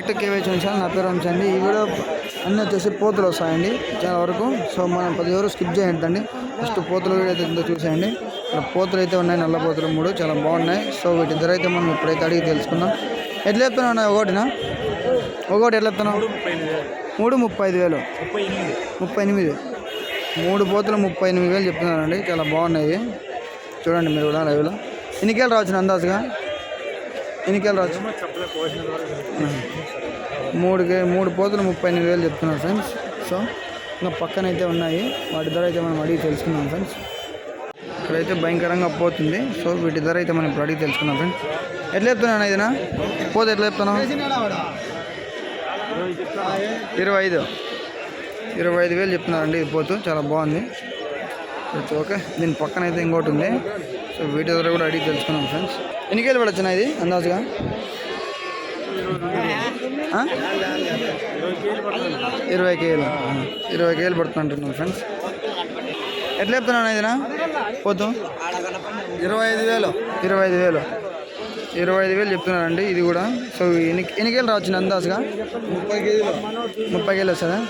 Back to KY channel నా పేరు అండి ఈ వీడియో అన్నీ వచ్చేసి పోతులు వస్తాయండి చాలా వరకు. సో మనం పది ఎవరు స్కిప్ చేయొద్దండి. ఫస్ట్ పోతుల వీడియో అయితే ఉందో చూసేయండి. ఇక్కడ పోతులు అయితే ఉన్నాయి నల్ల పోతులు మూడు చాలా బాగున్నాయి. సో వీటి ధర అయితే మనం ఇప్పుడైతే అడిగి తెలుసుకుందాం. ఎట్లా చెప్తున్నావు ఒకటినా? ఒకటి ఎట్లా చెప్తున్నావు మూడు ముప్పై ఐదు వేలు. ముప్పై ఎనిమిది. మూడు పోతులు ముప్పై ఎనిమిది వేలు చెప్తున్నారండి. చాలా బాగున్నాయి. చూడండి మీరు కూడా లైవ్లో. ఎన్నికేళ్ళు రావచ్చు అందాజుగా ఎన్నికేళ్ళు రావచ్చు? మూడు మూడు పోతులు ముప్పై ఎనిమిది వేలు చెప్తున్నారు ఫ్రెండ్స్. సో ఇంకా పక్కన అయితే ఉన్నాయి. వాటి ధర అయితే మనం అడిగి తెలుసుకుందాం ఫ్రెండ్స్. ఇక్కడైతే భయంకరంగా పోతుంది. సో వీటి ధర అయితే మనం ఇప్పుడు అడిగి తెలుసుకున్నాం ఫ్రెండ్స్. ఎట్లా చెప్తున్నాను ఇదినా? పోతే ఎట్లా చెప్తున్నావు? ఇరవై ఐదు ఇరవై ఐదు వేలు చెప్తున్నారండి. ఇది పోతు చాలా బాగుంది. ఓకే, దీని పక్కన అయితే ఇంకోటి ఉంది. సో వీటి ధర కూడా అడిగి తెలుసుకున్నాం ఫ్రెండ్స్. ఎన్ని కేలు ఇది అందాజుగా? ఇరవై కేలు. ఇరవై కేలు పడుతుంటున్నాను ఫ్రెండ్స్. ఎట్లా చెప్తున్నాను ఇదినా పోతు. ఇరవై ఐదు వేలు. ఇరవై ఐదు వేలు. ఇరవై ఐదు వేలు చెప్తున్నారండి ఇది కూడా. సో ఎన్ని ఎన్ని కేలు రావచ్చు అందాజుగా ముప్పై కేజీలు ముప్పై కేలు వస్తుందా?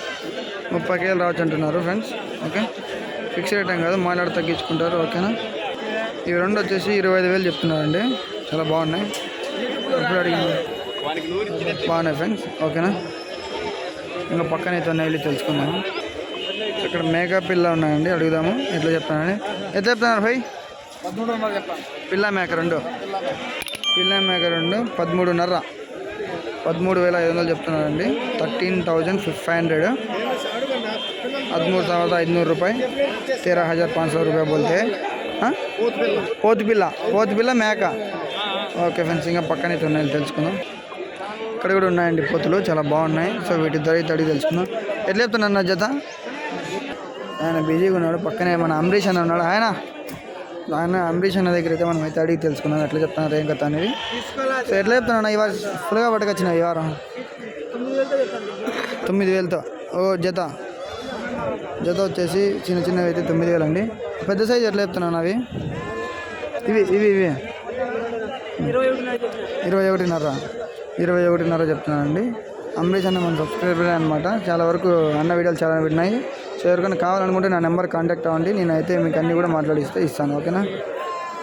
ముప్పై కేలు రావచ్చు అంటున్నారు ఫ్రెండ్స్. ఓకే. ఫిక్స్ రేట్ ఏం కాదు మాట్లాడి తగ్గించుకుంటారు. ఓకేనా? ఇవి రెండు వచ్చేసి ఇరవై ఐదు వేలు చెప్తున్నారండి. చాలా బాగున్నాయి. ఎప్పుడు అడిగింది? బాగున్నాయి ఫ్రెండ్స్ ఓకేనా ఇంకా పక్కన అయితే ఉన్నాయి వెళ్ళి తెలుసుకుందాము ఇక్కడ మేకా పిల్ల ఉన్నాయండి అడుగుదాము ఎట్లా చెప్తానని ఎట్లా చెప్తున్నారు భయ్ పిల్ల మేక రెండు పిల్ల మేక రెండు పదమూడున్నర పదమూడు వేల ఐదు వందలు చెప్తున్నారండి థర్టీన్ థౌజండ్ ఫైవ్ హండ్రెడ్ ಹದಿಮೂರು ಸಾವಿರದ ಐದುನೂರು ರೂಪಾಯಿ ತೇರಾ ಹಜಾರ್ ಪಾಂಚ್ ಸौ ರೂಪಾಯಿ ಬೋಲ್ತೆ ಹಾಂ పోతు పిల్ల పోతు పిల్ల మేక ఓకే ఫ్రెండ్స్ ఇంకా పక్కన అయితే ఉన్నాయి తెలుసుకుందాం ఇక్కడ కూడా ఉన్నాయండి పొత్తులు చాలా బాగున్నాయి. సో వీటి ధర అడిగి తెలుసుకుందాం. ఎట్లా చెప్తున్నాను నా జత ఆయన బిజీగా ఉన్నాడు పక్కనే మన అంబరీష్ అన్న ఉన్నాడు. ఆయన ఆయన అంబరీష్ అన్న దగ్గర అయితే మనం అయితే అడిగి తెలుసుకున్నాం ఎట్లా చెప్తున్నారు ఏం కథ అనేది. సో ఎట్లా చెప్తున్నా ఈ వారం ఫుల్గా పట్టుకొచ్చిన ఈ వారం? తొమ్మిది వేలతో. ఓ జత జత వచ్చేసి చిన్న చిన్నవి అయితే తొమ్మిది వేలు అండి. పెద్ద సైజు ఎట్లా చెప్తున్నాను అవి? ఇవి ఇవి ఇవి. ఇరవై ఒకటిన్నర. ఇరవై ఒకటిన్నర చెప్తున్నానండి. అంబరీష్ అన్న మన సబ్స్క్రైబర్ అనమాట చాలా వరకు అన్న వీడియోలు చాలా విన్నాయి. సో ఎవరికైనా కావాలనుకుంటే నా నెంబర్ కాంటాక్ట్ అవ్వండి. నేనైతే మీకు అన్నీ కూడా మాట్లాడిస్తే ఇస్తాను. ఓకేనా?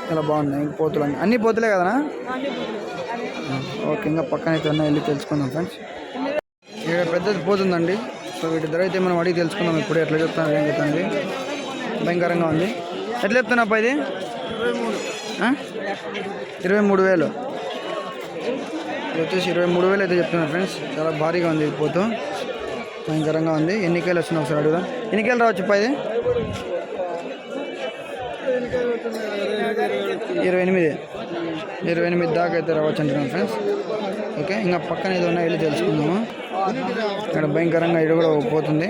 చాలా బాగున్నాయి పోతులు అన్నీ అన్నీ పోతులే కదనా? ఓకే ఇంకా పక్కన అయితే ఉన్నాయి. వెళ్ళి తెలుసుకుందాం ఫ్రెండ్స్. ఇక్కడ పెద్దది పోతుందండి సో వీటి ధర అయితే మనం అడిగి తెలుసుకుందాం ఇప్పుడు ఎట్లా చెప్తున్నారు ఏం చెప్తుంది భయంకరంగా ఉంది. ఎట్లా చెప్తున్నా అబ్బా ఇది? ఇరవై మూడు వేలు. ఇది వచ్చేసి ఇరవై మూడు వేలు అయితే చెప్తున్నారు ఫ్రెండ్స్ చాలా భారీగా ఉంది పోతూ. భయంకరంగా ఉంది. ఎన్నికలు వచ్చినా ఒకసారి అడుగుదాం. ఎన్నికలు రావచ్చు అబ్బా ఇరవై ఎనిమిది. ఇరవై ఎనిమిది దాకా అయితే రావచ్చు అంటున్నాను ఫ్రెండ్స్ ఓకే ఇంకా పక్కన ఏదో ఉన్నాయి వెళ్ళి తెలుసుకుందాము. ఇక్కడ భయంకరంగా ఇది కూడా పోతుంది.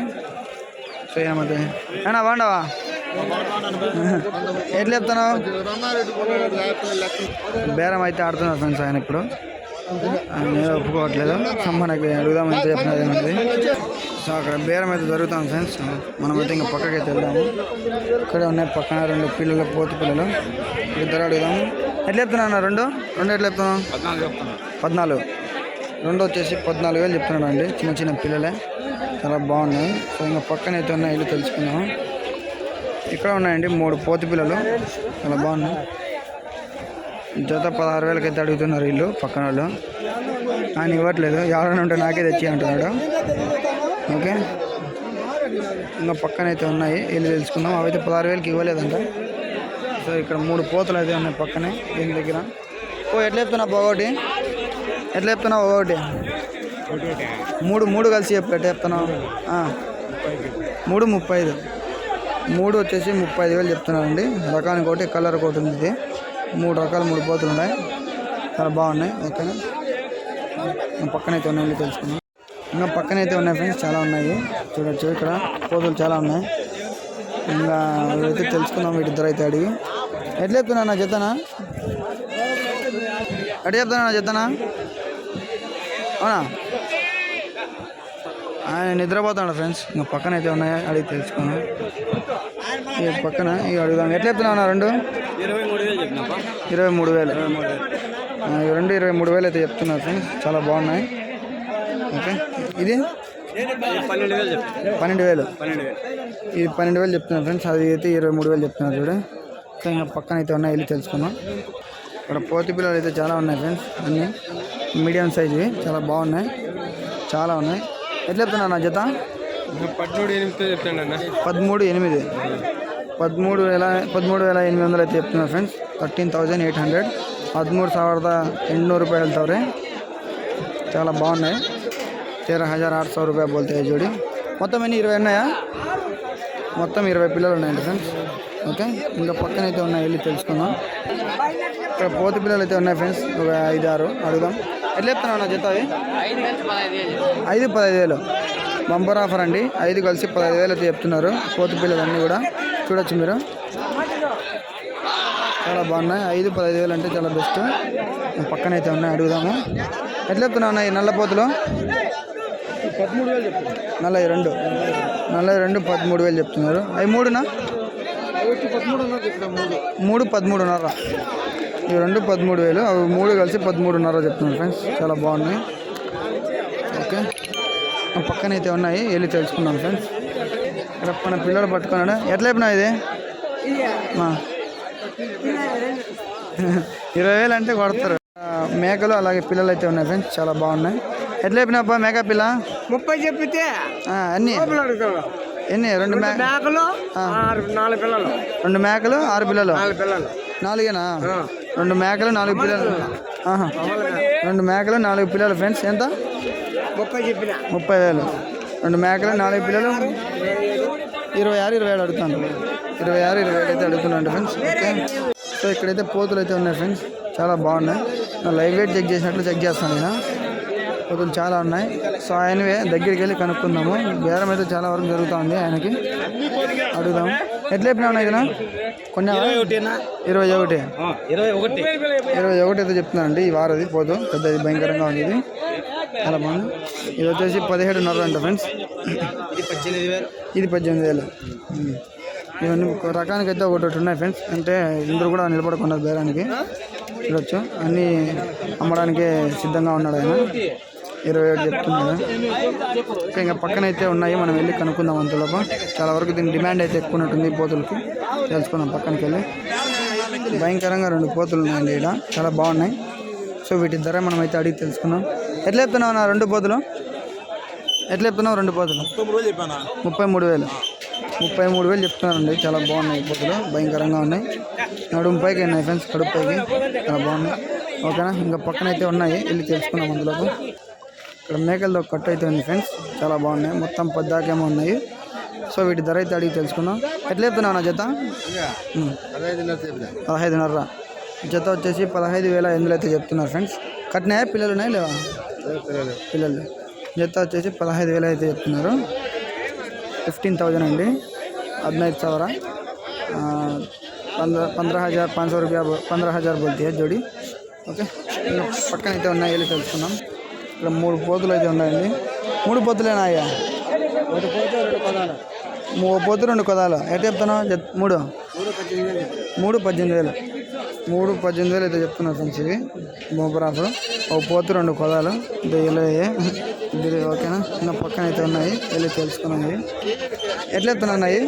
సో ఏమైతే అయినా బాగుండవా ఎట్లా చెప్తున్నావు? బేరం అయితే ఆడుతున్నారు ఫ్రెండ్స్ ఆయన ఇప్పుడు. ఏదో ఒప్పుకోవట్లేదు. సో మనకి అడుగుదాం ఎంత చెప్తున్నారు ఏమన్నది సో అక్కడ బేరం అయితే జరుగుతాం ఫ్రెండ్స్. మనమైతే ఇంకా పక్కకి అయితే వెళ్దాము. ఇక్కడే ఉన్నాయి పక్కన రెండు పిల్లలు పోతు పిల్లలు. ఇద్దరు అడుగుదాము ఎట్లా చెప్తున్నా అన్న రెండు? రెండు ఎట్లా చెప్తున్నావు పద్నాలుగు రెండు వచ్చేసి పద్నాలుగు వేలు చెప్తున్నాడు అండి. చిన్న చిన్న పిల్లలే. చాలా బాగున్నాయి. సో ఇంకా పక్కన అయితే ఉన్నాయి ఇల్లు తెలుసుకుందాం ఇక్కడ ఉన్నాయండి మూడు పోతు పిల్లలు. చాలా బాగున్నాయి. జత పదహారు వేలకి అయితే అడుగుతున్నారు ఇల్లు పక్కన వాళ్ళు? ఆయన ఇవ్వట్లేదు. ఎవరైనా ఉంటే నాకే తెచ్చి అంటున్నాడు. ఓకే? ఇంకా పక్కన అయితే ఉన్నాయి. ఇల్లు తెలుసుకుందాం. అవైతే పదహారు వేలకి ఇవ్వలేదంట. సో ఇక్కడ మూడు పోతలు అయితే ఉన్నాయి పక్కనే దీని దగ్గర. ఓ ఎట్లా చెప్తున్నా ఒకటి? ఎట్లా చెప్తున్నావు ఒకటి? మూడు మూడు కలిసి చెప్పు ఎట్లా చెప్తున్నావు? మూడు ముప్పై ఐదు. మూడు వచ్చేసి ముప్పై ఐదు వేలు చెప్తున్నానండి రకానికి ఒకటి కలర్ ఒకటి ఉంది ఇది. మూడు రకాల మూడు పోతులు ఉన్నాయి. చాలా బాగున్నాయి. ఓకేనా? పక్కనైతే పక్కన అయితే ఉన్నాయి తెలుసుకున్నాం ఇంకా పక్కన అయితే ఉన్నాయి ఫ్రెండ్స్ చాలా ఉన్నాయి. చూడొచ్చు ఇక్కడ పోతులు చాలా ఉన్నాయి. ఇంకా అయితే తెలుసుకుందాం వీటి ఇద్దరు అయితే అడిగి. ఎట్లా చెప్తున్నా నా చెప్తానా ఎట్లా చెప్తున్నా నా జతనా అవునా? ఆయన నిద్రపోతాడు ఫ్రెండ్స్. ఇంకా పక్కన అయితే ఉన్నాయి అడిగి తెలుసుకున్నాం ఈ పక్కన ఇవి అడుగుదాం. ఎట్లా చెప్తున్నావు రెండు? ఇరవై మూడు వేలు చెప్పినప్పా ఇరవై మూడు వేలు. ఆ, ఇవి రెండు ఇరవై మూడు వేలు అయితే చెప్తున్నారు ఫ్రెండ్స్. చాలా బాగున్నాయి. ఓకే. ఇది? పన్నెండు వేలు చెప్తాను పన్నెండు వేలు. పన్నెండు వేలు. ఇది పన్నెండు వేలు చెప్తున్నారు ఫ్రెండ్స్. అది అయితే ఇరవై మూడు వేలు చెప్తున్నారు చూడు. ఇంకా ఇంకా పక్కన అయితే ఉన్నాయి వెళ్ళి తెలుసుకుందాం. ఇక్కడ పోతి పిల్లలు అయితే చాలా ఉన్నాయి ఫ్రెండ్స్. అన్నీ. మీడియం సైజువి చాలా బాగున్నాయి. చాలా ఉన్నాయి. ఎట్లా చెప్తున్నారు నా జత? పద్మూడు చెప్తాను అన్న. పదమూడు ఎనిమిది. పదమూడు వేల పదమూడు వేల ఎనిమిది వందలు అయితే చెప్తున్నారు friends thirteen thousand eight hundred ಹದಿಮೂರು ಸಾವಿರದ ಎಂಟುನೂರು ರೂಪಾಯಿ ಹೇಳ್ತಾವ್ರೆ చాలా బాగున్నాయి తేరా హజార్ ఆరు సౌ రూపాయలు బోల్తాయి జోడి మొత్తం ఎన్ని ఇరవై ఉన్నాయా మొత్తం ఇరవై పిల్లలు ఉన్నాయండి ఫ్రెండ్స్ ఓకే ఇంకా పక్కన అయితే ఉన్నాయి వెళ్ళి తెలుసుకుందాం ఇక్కడ పోతు పిల్లలు అయితే ఉన్నాయి ఫ్రెండ్స్ ఒక ఐదు ఆరు అడుగుదాం ఎట్లా చెప్తున్నావు నా జత అవి ఐదు పదహైదు వేలు బంపర్ ఆఫర్ అండి ఐదు కలిసి పదహైదు వేలు అయితే చెప్తున్నారు పోతు పిల్లలు అన్నీ కూడా చూడొచ్చు మీరు చాలా బాగున్నాయి. ఐదు పదహైదు వేలు అంటే చాలా బెస్ట్. పక్కన అయితే ఉన్నాయి అడుగుదాము. ఎట్లా చెప్తున్నావు అన్న ఈ నల్ల పదమూడు వేలు నలభై రెండు. నలభై రెండు పదమూడు వేలు చెప్తున్నారు. అవి మూడునా? మూడు పదమూడున్నర. ఇవి రెండు పదమూడు వేలు. అవి మూడు కలిసి పదమూడున్నర చెప్తున్నారు ఫ్రెండ్స్. చాలా బాగున్నాయి. ఓకే. ఆ పక్కన అయితే ఉన్నాయి. వెళ్ళి తెలుసుకుందాం ఫ్రెండ్స్. ఇక్కడ మన పిల్లలు పట్టుకున్నాడు? ఎట్లా చెప్పినా ఇది. ఇరవై వేలు అంటే కొడతారు. మేకలు అలాగే పిల్లలు అయితే ఉన్నాయి ఫ్రెండ్స్ చాలా బాగున్నాయి. ఎట్లా చెప్పినాబ్బా మేక పిల్ల? ముప్పై చెప్పితే అన్ని ఎన్ని? రెండు మేకలు ఆరు నాలుగు పిల్లలు. రెండు మేకలు ఆరు పిల్లలు? నాలుగు పిల్లలు. నాలుగేనా? రెండు మేకలు నాలుగు పిల్లలు. రెండు మేకలు నాలుగు పిల్లలు ఫ్రెండ్స్ ఎంత? ముప్పై చెప్పిన. ముప్పై వేలు. రెండు మేకలు నాలుగు పిల్లలు. ఇరవై ఆరు ఇరవై ఏడు అడుగుతాను. ఇరవై ఆరు ఇరవై ఏడు అయితే అడుగుతున్నాను ఫ్రెండ్స్. ఓకే. సో ఇక్కడైతే పోతులు అయితే ఉన్నాయి ఫ్రెండ్స్. చాలా బాగున్నాయి. నా లైవ్ వెయిట్ చెక్ చేసినట్లు చెక్ చేస్తాను నేను. పోతులు చాలా ఉన్నాయి. సో ఆయనవే దగ్గరికి వెళ్ళి కనుక్కుందాము. బేరం అయితే చాలా వరకు జరుగుతుంది ఆయనకి. అడుగుదాం ఎట్లా చెప్పినా ఉన్నాయి కదా కొన్ని? ఇరవై ఒకటి ఇరవై ఒకటి. ఇరవై ఒకటి. అయితే చెప్తున్నానండి. ఈ వారది పోదు. పెద్దది భయంకరంగా ఉంది ఇది. చాలా బాగుంది. ఇది వచ్చేసి పదిహేడున్నర అంట ఫ్రెండ్స్. ఇది పద్దెనిమిది వేలు. ఇది. ఇవన్నీ ఒక రకానికి అయితే ఒకటి ఉన్నాయి ఫ్రెండ్స్. అంటే ఇందరు కూడా నిలబడకుండా బేరానికి చూడొచ్చు. అన్నీ అమ్మడానికి సిద్ధంగా ఉన్నాడు ఆయన. ఇరవై ఏడు చెప్తున్నాడు ఇంకా ఇంకా పక్కన అయితే ఉన్నాయి. మనం వెళ్ళి కనుక్కుందాం అంతలోపు చాలా వరకు దీని డిమాండ్ అయితే ఎక్కువ ఉంటుంది ఈ పోతులకి తెలుసుకుందాం పక్కనకి వెళ్ళి. భయంకరంగా రెండు పోతులు ఉన్నాయండి ఇక్కడ చాలా బాగున్నాయి. సో వీటి ధర మనం అయితే అడిగి తెలుసుకుందాం. ఎట్లా చెప్తున్నావు నా రెండు పోతులు ఎట్లా చెప్తున్నావు రెండు పోతులు ముప్పై మూడు వేలు. ముప్పై మూడు వేలు చెప్తున్నారండి. చాలా బాగున్నాయి పోతులు భయంకరంగా ఉన్నాయి. నడుము పైకి ఉన్నాయి ఫ్రెండ్స్ కడుపు పైకి. చాలా బాగున్నాయి. ఓకేనా? ఇంకా పక్కన అయితే ఉన్నాయి. వెళ్ళి తెలుసుకున్నాం అందులోకి ఇక్కడ మేకలతో కట్ అయితే ఉంది ఫ్రెండ్స్. చాలా బాగున్నాయి. మొత్తం పద్దాకేమో ఉన్నాయి. సో వీటి ధర అయితే అడిగి తెలుసుకుందాం. ఎట్లా చెప్తున్నావు నా జత? పదహైదున్నర జత వచ్చేసి పదహైదు వేల ఎనిమిది అయితే చెప్తున్నారు ఫ్రెండ్స్. కట్టినాయా? పిల్లలు ఉన్నాయి లేవా? పిల్లలు. జత వచ్చేసి పదహైదు వేలు అయితే చెప్తున్నారు. ఫిఫ్టీన్ థౌజండ్ అండి. హద్నైదు సవర. పంద్ర పంద్రహ హజార్ పాంచ రూపాయ పంద్రహ హజార్ బోల్తీ జోడి? ఓకే. పక్కన అయితే ఉన్నాయి వెళ్ళి తెలుసుకున్నాం ఇక్కడ మూడు పోతులు అయితే ఉన్నాయండి. మూడు పోతులేనా అయ్యా ఒకటి పోతే రెండు మూడు పోతు రెండు కొదాలు. ఎట్లా చెప్తాను జత్ మూడు. మూడు పద్దెనిమిది వేలు. మూడు పద్దెనిమిది వేలు. అయితే చెప్తున్నారు ఫ్రెండ్స్ ఇవి. ఒక పోతు రెండు కొదాలు. ఇల్లు ఇద్దరు ఓకేనా? ఇంకా పక్కన అయితే ఉన్నాయి. వెళ్ళి తెలుసుకున్నాం ఇవి. ఎట్లా అవి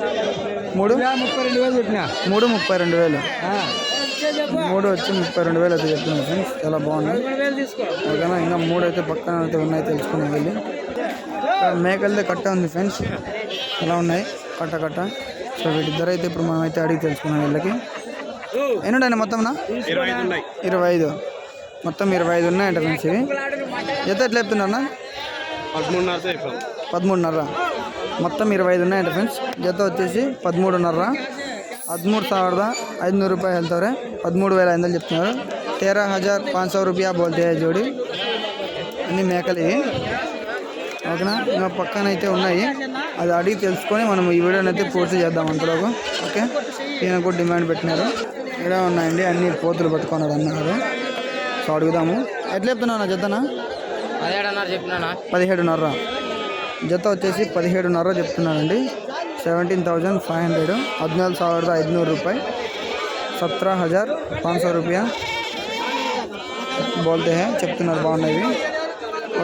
మూడు? ముప్పై రెండు వేలు మూడు ముప్పై రెండు వేలు. మూడు వచ్చి ముప్పై రెండు వేలు అయితే చెప్తున్నాను ఫ్రెండ్స్. చాలా బాగున్నాయి ఓకేనా? ఇంకా మూడు అయితే పక్కన అయితే ఉన్నాయి తెలుసుకున్నాం వెళ్ళి. మేకలదే కట్ట ఉంది ఫ్రెండ్స్. ఎలా ఉన్నాయి? కట్ట కట్ట. సో వీటి ధర అయితే ఇప్పుడు మనం అయితే అడిగి తెలుసుకున్నాం వీళ్ళకి. ఎన్ని ఉన్నాయి మొత్తంనా ఇరవై ఐదు ఉన్నాయి. ఇరవై ఐదు. మొత్తం ఇరవై ఐదు ఉన్నాయంట ఫ్రెండ్స్ ఇవి. ఎంత ఎట్లా చెప్తున్నా పదమూడున్నరతో చెప్పాను పదమూడున్నర. మొత్తం ఇరవై ఐదు ఉన్నాయంట ఫ్రెండ్స్. జత వచ్చేసి పదమూడున్నర. ಹದಿಮೂರು ಸಾವಿರದ ಐದುನೂರು ರೂಪಾಯಿ ಹೇಳ್ತವ್ರೆ ಹದಿಮೂರು వేల ఐదు వందలు చెప్తున్నారు తేరా హజార్ పాంచ్ సౌ రూపాయ బోల్తే జోడి అన్ని మేకలు ఇవి ఓకేనా ఇంకా పక్కన అయితే ఉన్నాయి అది అడిగి తెలుసుకొని మనం ఈ వీడియోని అయితే పూర్తి చేద్దాం అంతలోపు ఓకే ఈయన కూడా డిమాండ్ పెట్టినారు ఇక్కడ ఉన్నాయండి అన్ని పోతులు పట్టుకున్నాడు అన్నారు సో అడుగుదాము ఎట్లా చెప్తున్నావు నా జతనా పదిహేడున్నర చెప్పినా పదిహేడున్నర జత వచ్చేసి పదిహేడున్నర చెప్తున్నానండి సెవెంటీన్ థౌజండ్ ఫైవ్ హండ్రెడ్ ಹದಿನಾಲ್ಕು ಸಾವಿರದ ಐದುನೂರು ರೂಪಾಯಿ సత్రా హజార్ పాంచ్ సో రూపాయ బోల్తే హే చెప్తున్నారు బాగున్నాయి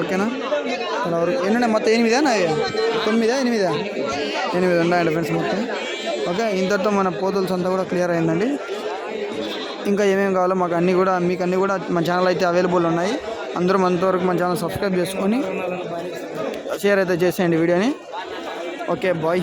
ఓకేనా చాలా వరకు ఎన్ని ఉన్నాయి మొత్తం ఎనిమిదా నా తొమ్మిదా ఎనిమిదా ఎనిమిది ఉన్నాయండి ఫ్రెండ్స్ మొత్తం ఓకే ఇంతటితో మన పోతుల్స్ అంతా కూడా క్లియర్ అయిందండి ఇంకా ఏమేమి కావాలో మాకు అన్నీ కూడా మీకు అన్నీ కూడా మన ఛానల్ అయితే అవైలబుల్ ఉన్నాయి అందరూ అంతవరకు మన ఛానల్ సబ్స్క్రైబ్ చేసుకొని షేర్ అయితే చేసేయండి వీడియోని ఓకే బాయ్